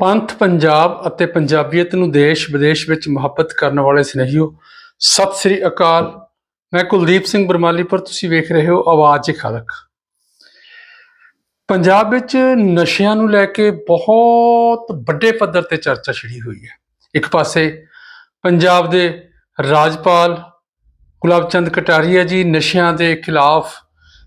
ਪੰਥ ਪੰਜਾਬ ਅਤੇ ਪੰਜਾਬੀਅਤ ਨੂੰ ਦੇਸ਼ ਵਿਦੇਸ਼ ਵਿੱਚ ਮੁਹੱਬਤ ਕਰਨ ਵਾਲੇ ਸਨੇਹੀਓ, ਸਤਿ ਸ੍ਰੀ ਅਕਾਲ। ਮੈਂ ਕੁਲਦੀਪ ਸਿੰਘ ਬਰਮਾਲੀ ਪਰ ਤੁਸੀਂ ਵੇਖ ਰਹੇ ਹੋ ਆਵਾਜ਼ ਖਲਕ। ਪੰਜਾਬ ਵਿੱਚ ਨਸ਼ਿਆਂ ਨੂੰ ਲੈ ਕੇ ਬਹੁਤ ਵੱਡੇ ਪੱਧਰ ਤੇ ਚਰਚਾ ਛਿੜੀ ਹੋਈ ਹੈ। ਇੱਕ ਪਾਸੇ ਪੰਜਾਬ ਦੇ ਰਾਜਪਾਲ ਗੁਲਾਬ ਚੰਦ ਕਟਾਰੀਆ ਜੀ ਨਸ਼ਿਆਂ ਦੇ ਖਿਲਾਫ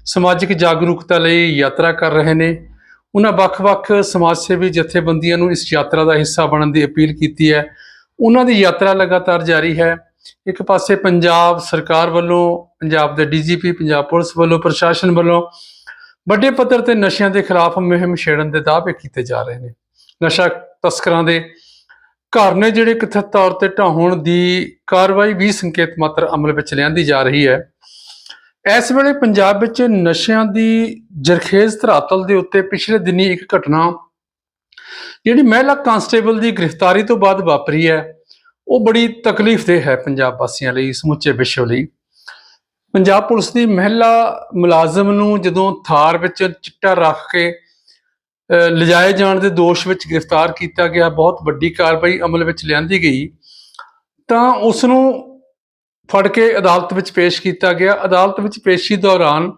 ਸਮਾਜਿਕ ਜਾਗਰੂਕਤਾ ਲਈ ਯਾਤਰਾ ਕਰ ਰਹੇ ਨੇ। ਉਹਨਾਂ ਵੱਖ-ਵੱਖ ਸਮਾਜ ਸੇਵੀ ਜਥੇਬੰਦੀਆਂ ਨੂੰ ਇਸ ਯਾਤਰਾ ਦਾ ਹਿੱਸਾ ਬਣਨ ਦੀ ਅਪੀਲ ਕੀਤੀ ਹੈ। ਉਹਨਾਂ ਦੀ ਯਾਤਰਾ ਲਗਾਤਾਰ ਜਾਰੀ ਹੈ। ਇੱਕ ਪਾਸੇ ਪੰਜਾਬ ਸਰਕਾਰ ਵੱਲੋਂ, ਪੰਜਾਬ ਦੇ ਡੀਜੀਪੀ, ਪੰਜਾਬ ਪੁਲਿਸ ਵੱਲੋਂ, ਪ੍ਰਸ਼ਾਸਨ ਵੱਲੋਂ ਵੱਡੇ ਪੱਧਰ ਤੇ ਨਸ਼ਿਆਂ ਦੇ ਖਿਲਾਫ ਮੁਹਿੰਮ ਛੇੜਨ ਦੇ ਦਾਅਵੇ ਕੀਤੇ ਜਾ ਰਹੇ ਨੇ। ਨਸ਼ਾ ਤਸਕਰਾਂ ਦੇ ਘਰ ਨੇ ਜਿਹੜੇ ਕਥਿਤ ਤੌਰ ਤੇ ਢਾਹੁਣ ਦੀ ਕਾਰਵਾਈ ਵੀ ਸੰਕੇਤ ਮਾਤਰ ਅਮਲ ਵਿੱਚ ਲਿਆਂਦੀ ਜਾ ਰਹੀ ਹੈ। ਇਸ ਵੇਲੇ ਪੰਜਾਬ ਵਿੱਚ ਨਸ਼ਿਆਂ ਦੀ ਜਰਖੇਜ਼ ਧਰਾਤਲ ਦੇ ਉੱਤੇ ਪਿਛਲੇ ਦਿਨੀ ਇੱਕ ਘਟਨਾ ਜਿਹੜੀ ਮਹਿਲਾ ਕਾਂਸਟੇਬਲ ਦੀ ਗ੍ਰਿਫਤਾਰੀ ਤੋਂ ਬਾਅਦ ਵਾਪਰੀ ਹੈ, ਉਹ ਬੜੀ ਤਕਲੀਫਦੇਹ ਹੈ ਪੰਜਾਬ ਵਾਸੀਆਂ ਲਈ, ਸਮੁੱਚੇ ਵਿਸ਼ਵ ਲਈ। ਪੰਜਾਬ ਪੁਲਿਸ ਦੀ ਮਹਿਲਾ ਮੁਲਾਜ਼ਮ ਨੂੰ ਜਦੋਂ ਥਾਰ ਵਿੱਚ ਚਿੱਟਾ ਰੱਖ ਕੇ ਲਿਜਾਏ ਜਾਣ ਦੇ ਦੋਸ਼ ਵਿੱਚ ਗ੍ਰਿਫਤਾਰ ਕੀਤਾ ਗਿਆ, ਬਹੁਤ ਵੱਡੀ ਕਾਰਵਾਈ ਅਮਲ ਵਿੱਚ ਲਿਆਂਦੀ ਗਈ, ਤਾਂ ਉਸ ਨੂੰ ਫੜ ਕੇ ਅਦਾਲਤ ਵਿੱਚ ਪੇਸ਼ ਕੀਤਾ ਗਿਆ। ਅਦਾਲਤ ਵਿੱਚ ਪੇਸ਼ੀ ਦੌਰਾਨ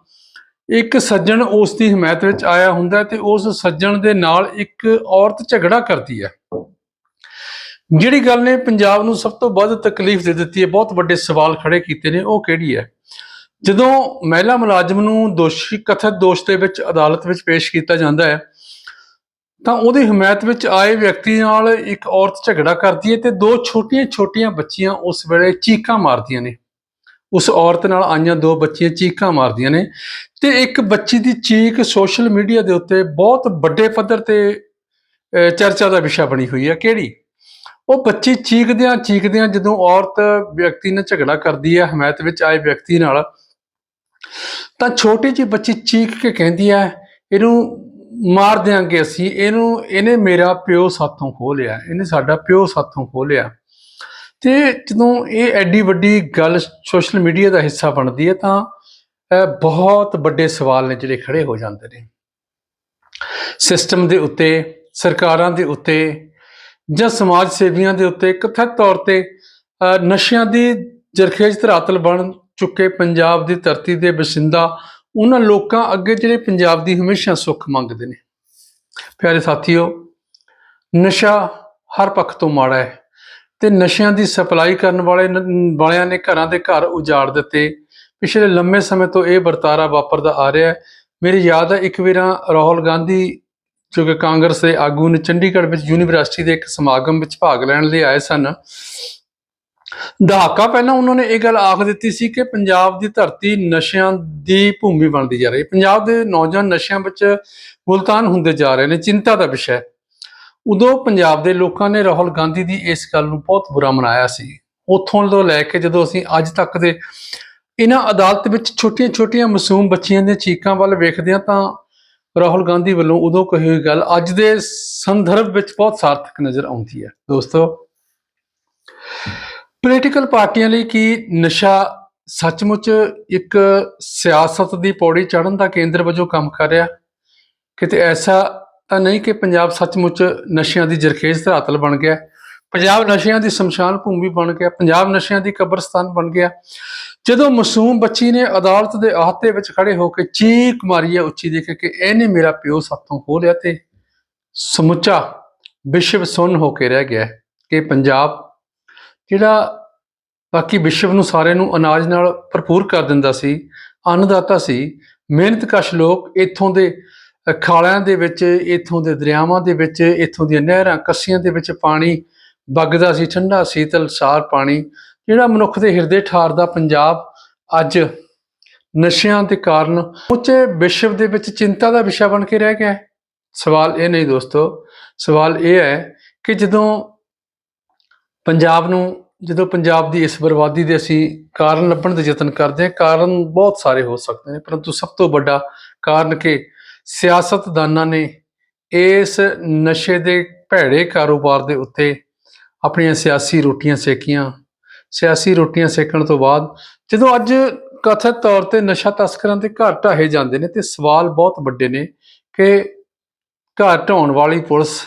ਇੱਕ ਸੱਜਣ ਉਸ ਦੀ ਹਮਾਇਤ ਵਿੱਚ ਆਇਆ ਹੁੰਦਾ ਹੈ ਤੇ ਉਸ ਸੱਜਣ ਦੇ ਨਾਲ ਇੱਕ ਔਰਤ ਝਗੜਾ ਕਰਦੀ ਹੈ। ਜਿਹੜੀ ਗੱਲ ਨੇ ਪੰਜਾਬ ਨੂੰ ਸਭ ਤੋਂ ਵੱਧ ਤਕਲੀਫ ਦੇ ਦਿੱਤੀ ਹੈ, ਬਹੁਤ ਵੱਡੇ ਸਵਾਲ ਖੜੇ ਕੀਤੇ ਨੇ, ਉਹ ਕਿਹੜੀ ਹੈ? ਜਦੋਂ ਮਹਿਲਾ ਮੁਲਾਜ਼ਮ ਨੂੰ ਦੋਸ਼ੀ, ਕਥਿਤ ਦੋਸ਼ ਦੇ ਵਿੱਚ ਅਦਾਲਤ ਵਿੱਚ ਪੇਸ਼ ਕੀਤਾ ਜਾਂਦਾ ਹੈ ਤਾਂ ਉਹਦੀ ਹਮਾਇਤ ਵਿੱਚ ਆਏ ਵਿਅਕਤੀ ਨਾਲ ਇੱਕ ਔਰਤ ਝਗੜਾ ਕਰਦੀ ਹੈ ਤੇ ਦੋ ਛੋਟੀਆਂ-ਛੋਟੀਆਂ ਬੱਚੀਆਂ ਉਸ ਵੇਲੇ ਚੀਕਾਂ ਮਾਰਦੀਆਂ ਨੇ। ਉਸ ਔਰਤ ਨਾਲ ਆਈਆਂ ਦੋ ਬੱਚੀਆਂ ਚੀਕਾਂ ਮਾਰਦੀਆਂ ਨੇ ਤੇ ਇੱਕ ਬੱਚੀ ਦੀ ਚੀਕ ਸੋਸ਼ਲ ਮੀਡੀਆ ਦੇ ਉੱਤੇ ਬਹੁਤ ਵੱਡੇ ਪੱਧਰ ਤੇ ਚਰਚਾ ਦਾ ਵਿਸ਼ਾ ਬਣੀ ਹੋਈ ਹੈ। ਕਿਹੜੀ? ਉਹ ਬੱਚੀ ਚੀਕਦਿਆਂ ਚੀਕਦਿਆਂ ਜਦੋਂ ਔਰਤ ਵਿਅਕਤੀ ਨਾਲ ਝਗੜਾ ਕਰਦੀ ਹੈ, ਹਮਾਇਤ ਵਿੱਚ ਆਏ ਵਿਅਕਤੀ ਨਾਲ, ਤਾਂ ਛੋਟੀ ਜਿਹੀ ਬੱਚੀ ਚੀਕ ਕੇ ਕਹਿੰਦੀ ਹੈ, ਇਹਨੂੰ ਮਾਰ ਦਿਆਂਗੇ ਅਸੀਂ। ਇਹਨੂੰ ਇਹਨੇ ਮੇਰਾ ਪਿਓ ਸਾਥੋਂ ਖੋਹ ਲਿਆ। ਇਹਨੇ ਸਾਡਾ ਪਿਓ ਸਾਥੋਂ ਖੋਹ ਲਿਆ। ਤੇ ਜਦੋਂ ਇਹ ਐਡੀ ਵੱਡੀ ਗੱਲ ਸੋਸ਼ਲ ਮੀਡੀਆ ਦਾ ਹਿੱਸਾ ਬਣਦੀ ਹੈ ਤਾਂ ਬਹੁਤ ਵੱਡੇ ਸਵਾਲ ਨੇ ਜਿਹੜੇ ਖੜੇ ਹੋ ਜਾਂਦੇ ਨੇ। ਸਿਸਟਮ ਦੇ ਉੱਤੇ ਸਰਕਾਰਾਂ ਦੇ ਉੱਤੇ ਜਾਂ ਸਮਾਜ ਸੇਵੀਆਂ ਦੇ ਉੱਤੇ ਕਥਿਤ ਤੌਰ ਤੇ ਅਹ, ਨਸ਼ਿਆਂ ਦੀ ਜਰਖੇਜ਼ ਧਰਾਤਲ ਬਣ ਚੁੱਕੇ ਪੰਜਾਬ ਦੀ ਧਰਤੀ ਦੇ ਵਸਿੰਦਾ ਉਹਨਾਂ ਲੋਕਾਂ ਅੱਗੇ ਜਿਹੜੇ ਪੰਜਾਬ ਦੀ ਹਮੇਸ਼ਾ ਸੁੱਖ ਮੰਗਦੇ ਨੇ। ਪਿਆਰੇ ਸਾਥੀਓ, ਨਸ਼ਾ ਹਰ ਪੱਖ ਤੋਂ ਮਾੜਾ ਹੈ ਤੇ ਨਸ਼ਿਆਂ ਦੀ ਸਪਲਾਈ ਕਰਨ ਵਾਲੇ ਵਾਲਿਆਂ ਨੇ ਘਰਾਂ ਦੇ ਘਰ ਉਜਾੜ ਦਿੱਤੇ। ਪਿਛਲੇ ਲੰਮੇ ਸਮੇਂ ਤੋਂ ਇਹ ਵਰਤਾਰਾ ਵਾਪਰਦਾ ਆ ਰਿਹਾ ਹੈ। ਮੇਰੀ ਯਾਦ ਹੈ, ਇੱਕ ਵਾਰਾਂ ਰਾਹੁਲ ਗਾਂਧੀ, ਜੋ ਕਿ ਕਾਂਗਰਸ ਦੇ ਆਗੂ ਨੇ ਚੰਡੀਗੜ੍ਹ ਵਿੱਚ ਯੂਨੀਵਰਸਿਟੀ ਦੇ ਇੱਕ ਸਮਾਗਮ ਵਿੱਚ ਭਾਗ ਲੈਣ ਲਈ ਆਏ ਸਨ। ਦਹਾਕਾ ਪਹਿਲਾਂ ਉਹਨਾਂ ਨੇ ਇਹ ਗੱਲ ਆਖ ਦਿੱਤੀ ਸੀ ਕਿ ਪੰਜਾਬ ਦੀ ਧਰਤੀ ਨਸ਼ਿਆਂ ਦੀ ਭੂਮੀ ਬਣਦੀ ਜਾ ਰਹੀ ਹੈ। ਪੰਜਾਬ ਦੇ ਨੌਜਵਾਨ ਨਸ਼ਿਆਂ ਵਿੱਚ ਮੁਲਤਾਨ ਹੁੰਦੇ ਜਾ ਰਹੇ ਨੇ, ਚਿੰਤਾ ਦਾ ਵਿਸ਼ਾ ਹੈ। ਉਦੋਂ ਪੰਜਾਬ ਦੇ ਲੋਕਾਂ ਨੇ ਰਾਹੁਲ ਗਾਂਧੀ ਦੀ ਇਸ ਗੱਲ ਨੂੰ ਬਹੁਤ ਬੁਰਾ ਮਨਾਇਆ ਸੀ। ਉੱਥੋਂ ਤੋਂ ਲੈ ਕੇ ਜਦੋਂ ਅਸੀਂ ਅੱਜ ਤੱਕ ਦੇ ਇਹਨਾਂ ਅਦਾਲਤ ਵਿੱਚ ਛੋਟੀਆਂ-ਛੋਟੀਆਂ ਮਾਸੂਮ ਬੱਚੀਆਂ ਦੀਆਂ ਚੀਕਾਂ ਵੱਲ ਵੇਖਦੇ ਹਾਂ ਤਾਂ ਰਾਹੁਲ ਗਾਂਧੀ ਵੱਲੋਂ ਉਦੋਂ ਕਹੀ ਹੋਈ ਗੱਲ ਅੱਜ ਦੇ ਸੰਦਰਭ ਵਿੱਚ ਬਹੁਤ ਸਾਰਥਕ ਨਜ਼ਰ ਆਉਂਦੀ ਹੈ। ਦੋਸਤੋ ਪੋਲੀਟੀਕਲ ਪਾਰਟੀਆਂ ਲਈ ਕੀ ਨਸ਼ਾ ਸੱਚਮੁੱਚ ਇੱਕ ਸਿਆਸਤ ਦੀ ਪੌੜੀ ਚੜ੍ਹਨ ਦਾ ਕੇਂਦਰ ਵਜੋਂ ਕੰਮ ਕਰ ਰਿਹਾ? ਕਿਤੇ ਐਸਾ ਤਾਂ ਨਹੀਂ ਕਿ ਪੰਜਾਬ ਸੱਚਮੁੱਚ ਨਸ਼ਿਆਂ ਦੀ ਜਰਖੇਜ਼ ਧਰਾਤਲ ਬਣ ਗਿਆ? ਪੰਜਾਬ ਨਸ਼ਿਆਂ ਦੀ ਸ਼ਮਸ਼ਾਨ ਭੂਮੀ ਬਣ ਗਿਆ, ਪੰਜਾਬ ਨਸ਼ਿਆਂ ਦੀ ਕਬਰਸਤਾਨ ਬਣ ਗਿਆ। ਜਦੋਂ ਮਾਸੂਮ ਬੱਚੀ ਨੇ ਅਦਾਲਤ ਦੇ ਅਹਾਤੇ ਵਿੱਚ ਖੜੇ ਹੋ ਕੇ ਚੀਕ ਮਾਰੀ ਹੈ ਉੱਚੀ ਦੇ ਕੇ ਇਹਨੇ ਮੇਰਾ ਪਿਓ ਸਾਥੋਂ ਖੋਹ ਲਿਆ ਤੇ ਸਮੁੱਚਾ ਵਿਸ਼ਵ ਸੁੰਨ ਹੋ ਕੇ ਰਹਿ ਗਿਆ ਕਿ ਪੰਜਾਬ ਜਿਹੜਾ ਬਾਕੀ ਵਿਸ਼ਵ ਨੂੰ ਸਾਰਿਆਂ ਨੂੰ ਅਨਾਜ ਨਾਲ ਭਰਪੂਰ ਕਰ ਦਿੰਦਾ ਸੀ, ਅੰਨਦਾਤਾ ਸੀ ਮਿਹਨਤਕਸ਼ ਲੋਕ ਇੱਥੋਂ ਦੇ ਖਾਲਿਆਂ ਦੇ ਵਿੱਚ, ਇੱਥੋਂ ਦੇ ਦਰਿਆਵਾਂ ਦੇ ਵਿੱਚ, ਇੱਥੋਂ ਦੀਆਂ ਨਹਿਰਾਂ, ਕੱਸੀਆਂ ਦੇ ਵਿੱਚ ਪਾਣੀ ਵਗਦਾ ਸੀ, ਠੰਡਾ, ਸੀਤਲ, ਸਾਰ ਪਾਣੀ, ਜਿਹੜਾ ਮਨੁੱਖ ਦੇ ਹਿਰਦੇ ਠਾਰਦਾ ਪੰਜਾਬ ਅੱਜ ਨਸ਼ਿਆਂ ਦੇ ਕਾਰਨ ਉੱਚੇ ਵਿਸ਼ਵ ਦੇ ਵਿੱਚ ਚਿੰਤਾ ਦਾ ਵਿਸ਼ਾ ਬਣ ਕੇ ਰਹਿ ਗਿਆ ਹੈ। ਸਵਾਲ ਇਹ ਨਹੀਂ ਦੋਸਤੋ, ਸਵਾਲ ਇਹ ਹੈ ਕਿ ਜਦੋਂ ਪੰਜਾਬ ਨੂੰ ਜਦੋਂ ਪੰਜਾਬ ਦੀ ਇਸ ਬਰਬਾਦੀ ਦੇ ਅਸੀਂ ਕਾਰਨ ਲੱਭਣ ਦੇ ਯਤਨ ਕਰਦੇ ਹਾਂ, ਕਾਰਨ ਬਹੁਤ ਸਾਰੇ ਹੋ ਸਕਦੇ ਨੇ, ਪਰੰਤੂ ਸਭ ਤੋਂ ਵੱਡਾ ਕਾਰਨ ਕਿ ਸਿਆਸਤਦਾਨਾਂ ਨੇ ਇਸ ਨਸ਼ੇ ਦੇ ਭੈੜੇ ਕਾਰੋਬਾਰ ਦੇ ਉੱਤੇ ਆਪਣੀਆਂ ਸਿਆਸੀ ਰੋਟੀਆਂ ਸੇਕੀਆਂ। ਸਿਆਸੀ ਰੋਟੀਆਂ ਸੇਕਣ ਤੋਂ ਬਾਅਦ ਜਦੋਂ ਅੱਜ ਕਥਿਤ ਤੌਰ ਤੇ ਨਸ਼ਾ ਤਸਕਰਾਂ ਦੇ ਘਰ ਢਾਹੇ ਜਾਂਦੇ ਨੇ, ਤੇ ਸਵਾਲ ਬਹੁਤ ਵੱਡੇ ਨੇ ਕਿ ਘਰ ਢਾਉਣ ਵਾਲੀ ਪੁਲਿਸ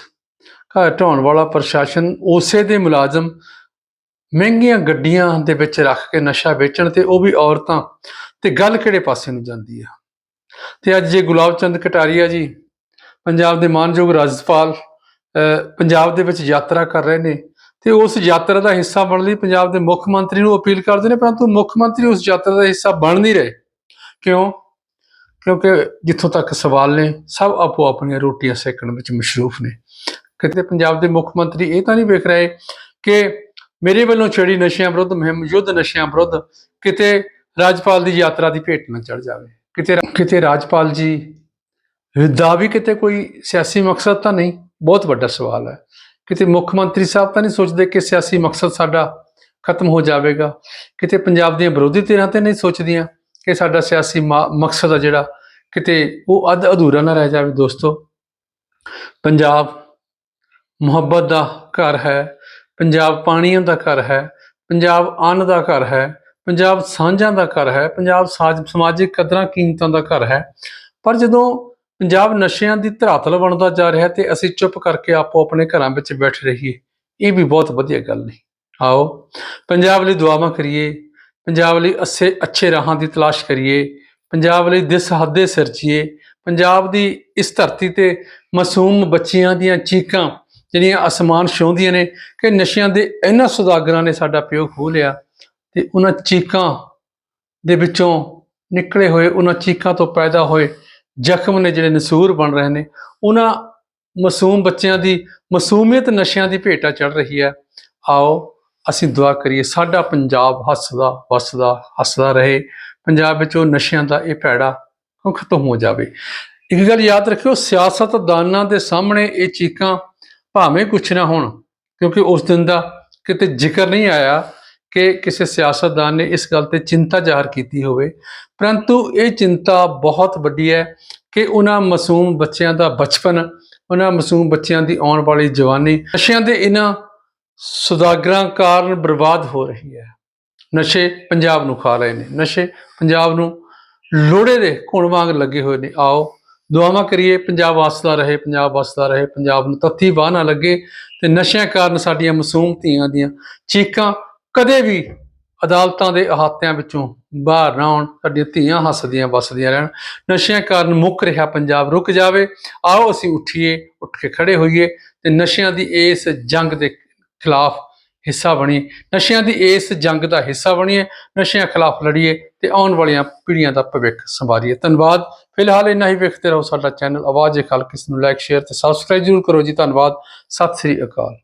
ਢਾਉਣ ਵਾਲਾ ਪ੍ਰਸ਼ਾਸਨ ਉਸੇ ਦੇ ਮੁਲਾਜ਼ਮ ਮਹਿੰਗੀਆਂ ਗੱਡੀਆਂ ਦੇ ਵਿੱਚ ਰੱਖ ਕੇ ਨਸ਼ਾ ਵੇਚਣ ਤੇ ਉਹ ਵੀ ਔਰਤਾਂ ਤੇ ਗੱਲ ਕਿਹੜੇ ਪਾਸੇ ਨੂੰ ਜਾਂਦੀ ਆ? ਤੇ ਅੱਜ ਜੇ ਗੁਲਾਬ ਚੰਦ ਕਟਾਰੀਆ ਜੀ ਪੰਜਾਬ ਦੇ ਮਾਨਯੋਗ ਰਾਜਪਾਲ ਪੰਜਾਬ ਦੇ ਵਿੱਚ ਯਾਤਰਾ ਕਰ ਰਹੇ ਨੇ ਤੇ ਉਸ ਯਾਤਰਾ ਦਾ ਹਿੱਸਾ ਬਣਨ ਲਈ ਪੰਜਾਬ ਦੇ ਮੁੱਖ ਮੰਤਰੀ ਨੂੰ ਅਪੀਲ ਕਰਦੇ ਨੇ, ਪਰੰਤੂ ਮੁੱਖ ਮੰਤਰੀ ਉਸ ਯਾਤਰਾ ਦਾ ਹਿੱਸਾ ਬਣ ਨਹੀਂ ਰਹੇ। ਕਿਉਂ? ਕਿਉਂਕਿ ਜਿੱਥੋਂ ਤੱਕ ਸਵਾਲ ਨੇ, ਸਭ ਆਪੋ ਆਪਣੀਆਂ ਰੋਟੀਆਂ ਸੇਕਣ ਵਿੱਚ ਮਸ਼ਰੂਫ ਨੇ। ਕਿਤੇ ਪੰਜਾਬ ਦੇ ਮੁੱਖ ਮੰਤਰੀ ਇਹ ਤਾਂ ਨਹੀਂ ਵੇਖ ਰਹੇ ਕਿ ਮੇਰੇ ਵੱਲੋਂ ਛੇੜੀ ਨਸ਼ਿਆਂ ਵਿਰੁੱਧ, ਮੁਹਿੰਮ ਯੁੱਧ ਨਸ਼ਿਆਂ ਵਿਰੁੱਧ ਕਿਤੇ ਰਾਜਪਾਲ ਦੀ ਯਾਤਰਾ ਦੀ ਭੇਟ ਨਾ ਚੜ ਜਾਵੇ। ਕਿਤੇ ਕਿਤੇ ਰਾਜਪਾਲ ਜੀ, ਦਾ ਵੀ ਕਿਤੇ ਕੋਈ ਸਿਆਸੀ ਮਕਸਦ ਤਾਂ ਨਹੀਂ? ਬਹੁਤ ਵੱਡਾ ਸਵਾਲ ਹੈ। ਕਿਤੇ ਮੁੱਖ ਮੰਤਰੀ ਸਾਹਿਬ ਤਾਂ ਨਹੀਂ ਸੋਚਦੇ ਕਿ ਸਿਆਸੀ ਮਕਸਦ ਸਾਡਾ ਖਤਮ ਹੋ ਜਾਵੇਗਾ? ਕਿਤੇ ਪੰਜਾਬ ਦੀਆਂ ਵਿਰੋਧੀ ਧਿਰਾਂ ਤੇ ਨਹੀਂ ਸੋਚਦੀਆਂ ਕਿ ਸਾਡਾ ਸਿਆਸੀ ਮਾ- ਮਕਸਦ ਆ ਜਿਹੜਾ ਕਿਤੇ ਉਹ ਅੱਧ ਅਧੂਰਾ ਨਾ ਰਹਿ ਜਾਵੇ ਦੋਸਤੋ? ਪੰਜਾਬ ਮੁਹੱਬਤ ਦਾ ਘਰ ਹੈ, ਪੰਜਾਬ ਪਾਣੀਆਂ ਦਾ ਘਰ ਹੈ, ਪੰਜਾਬ ਅੰਨ ਦਾ ਘਰ ਹੈ, ਪੰਜਾਬ ਸਾਂਝਾਂ ਦਾ ਘਰ ਹੈ, ਪੰਜਾਬ ਸਾਜ- ਸਮਾਜਿਕ ਕਦਰਾਂ ਕੀਮਤਾਂ ਦਾ ਘਰ ਹੈ। ਪਰ ਜਦੋਂ ਪੰਜਾਬ ਨਸ਼ਿਆਂ ਦੀ ਧਰਾਤਲ ਬਣਦਾ ਜਾ ਰਿਹਾ ਤੇ ਅਸੀਂ ਚੁੱਪ ਕਰਕੇ ਆਪੋ ਆਪਣੇ ਘਰਾਂ ਵਿੱਚ ਬੈਠ ਰਹੀਏ, ਇਹ ਵੀ ਬਹੁਤ ਵਧੀਆ ਗੱਲ ਨਹੀਂ। ਆਓ, ਪੰਜਾਬ ਲਈ ਦੁਆਵਾਂ ਕਰੀਏ, ਪੰਜਾਬ ਲਈ ਅੱਛੇ ਅੱਛੇ ਰਾਹਾਂ ਦੀ ਤਲਾਸ਼ ਕਰੀਏ, ਪੰਜਾਬ ਲਈ ਦਿਸ ਹੱਦੇ ਸਿਰਜੀਏ, ਪੰਜਾਬ ਦੀ ਇਸ ਧਰਤੀ ਤੇ ਮਾਸੂਮ ਬੱਚਿਆਂ ਦੀਆਂ ਚੀਕਾਂ ਜਿਹੜੀਆਂ ਅਸਮਾਨ ਛੂੰਹਦੀਆਂ ਨੇ ਕਿ ਨਸ਼ਿਆਂ ਦੇ ਇਹਨਾਂ ਸੁਦਾਗਰਾਂ ਨੇ ਸਾਡਾ ਪਿਓ ਖੋਹ ਲਿਆ ਤੇ ਉਹਨਾਂ ਚੀਕਾਂ ਦੇ ਵਿੱਚੋਂ ਨਿਕਲੇ ਹੋਏ, ਉਹਨਾਂ ਚੀਕਾਂ ਤੋਂ ਪੈਦਾ ਹੋਏ ਜ਼ਖਮ ਨੇ ਜਿਹੜੇ ਨਸੂਰ ਬਣ ਰਹੇ ਨੇ। ਉਹਨਾਂ ਮਾਸੂਮ ਬੱਚਿਆਂ ਦੀ, ਮਾਸੂਮੀਅਤ ਨਸ਼ਿਆਂ ਦੀ ਭੇਟਾ ਚੜ ਰਹੀ ਹੈ। ਆਓ ਅਸੀਂ ਦੁਆ ਕਰੀਏ, ਸਾਡਾ ਪੰਜਾਬ ਹੱਸਦਾ, ਵਸਦਾ, ਹੱਸਦਾ ਰਹੇ। ਪੰਜਾਬ ਵਿੱਚ ਉਹ ਨਸ਼ਿਆਂ ਦਾ ਇਹ ਭੈੜਾ ਖਤਮ ਹੋ ਜਾਵੇ। ਇੱਕ ਗੱਲ ਯਾਦ ਰੱਖਿਓ, ਸਿਆਸਤਦਾਨਾਂ ਦੇ ਸਾਹਮਣੇ ਇਹ ਚੀਕਾਂ ਭਾਵੇਂ ਕੁਛ ਨਾ ਹੋਣ, ਕਿਉਂਕਿ ਉਸ ਦਿਨ ਦਾ ਕਿਤੇ ਜ਼ਿਕਰ ਨਹੀਂ ਆਇਆ ਕਿ ਕਿਸੇ ਸਿਆਸਤਦਾਨ ਨੇ ਇਸ ਗੱਲ ਤੇ ਚਿੰਤਾ ਜ਼ਾਹਰ ਕੀਤੀ ਹੋਵੇ। ਪਰੰਤੂ ਇਹ ਚਿੰਤਾ ਬਹੁਤ ਵੱਡੀ ਹੈ ਕਿ ਉਹਨਾਂ ਮਾਸੂਮ ਬੱਚਿਆਂ ਦਾ ਬਚਪਨ, ਉਹਨਾਂ ਮਾਸੂਮ ਬੱਚਿਆਂ ਦੀ ਆਉਣ ਵਾਲੀ ਜਵਾਨੀ, ਨਸ਼ਿਆਂ ਦੇ ਇਹਨਾਂ ਸੁਦਾਗਰਾਂ ਕਾਰਨ ਬਰਬਾਦ ਹੋ ਰਹੀ ਹੈ। ਨਸ਼ੇ ਪੰਜਾਬ ਨੂੰ ਖਾ ਰਹੇ ਨੇ, ਨਸ਼ੇ ਪੰਜਾਬ ਨੂੰ ਲੋੜੇ ਦੇ ਘੁਣ ਵਾਂਗ ਲੱਗੇ ਹੋਏ ਨੇ। ਆਓ ਦੁਆਵਾਂ ਕਰੀਏ, ਪੰਜਾਬ ਵਸਦਾ ਰਹੇ, ਪੰਜਾਬ ਵਸਦਾ ਰਹੇ, ਪੰਜਾਬ ਨੂੰ ਤੱਥੀ ਬਾਹ ਨਾ ਲੱਗੇ ਤੇ ਨਸ਼ਿਆਂ ਕਾਰਨ ਸਾਡੀਆਂ ਮਾਸੂਮ ਧੀਆਂ ਦੀਆਂ ਚੀਕਾਂ ਕਦੇ ਵੀ ਅਦਾਲਤਾਂ ਦੇ ਅਹਾਤਿਆਂ ਵਿੱਚੋਂ ਬਾਹਰ ਨਾ ਆਉਣ, ਸਾਡੀਆਂ ਧੀਆਂ ਹੱਸਦੀਆਂ ਵਸਦੀਆਂ ਰਹਿਣ। ਨਸ਼ਿਆਂ ਕਾਰਨ ਮੁੱਕ ਰਿਹਾ ਪੰਜਾਬ ਰੁਕ ਜਾਵੇ, ਆਓ ਅਸੀਂ ਉੱਠੀਏ, ਉੱਠ ਕੇ ਖੜੇ ਹੋਈਏ ਤੇ ਨਸ਼ਿਆਂ ਦੀ ਇਸ ਜੰਗ ਦੇ ਖਿਲਾਫ ਹਿੱਸਾ ਬਣੀਏ ਨਸ਼ਿਆਂ ਦੀ ਇਸ ਜੰਗ ਦਾ ਹਿੱਸਾ ਬਣੀਏ, ਨਸ਼ਿਆਂ ਖਿਲਾਫ ਲੜੀਏ ਤੇ ਆਉਣ ਵਾਲੀਆਂ ਪੀੜ੍ਹੀਆਂ ਦਾ ਭਵਿੱਖ ਸੰਭਾਲੀਏ। ਧੰਨਵਾਦ। ਫਿਲਹਾਲ ਇੰਨਾ ਹੀ ਵੇਖਦੇ ਰਹੋ ਸਾਡਾ ਚੈਨਲ ਆਵਾਜ਼ ਏ ਖਾਲਕ ਇਸ ਨੂੰ ਲਾਈਕ ਸ਼ੇਅਰ ਤੇ ਸਬਸਕ੍ਰਾਈਬ ਜ਼ਰੂਰ ਕਰੋ ਜੀ। ਧੰਨਵਾਦ। ਸਤਿ ਸ੍ਰੀ ਅਕਾਲ।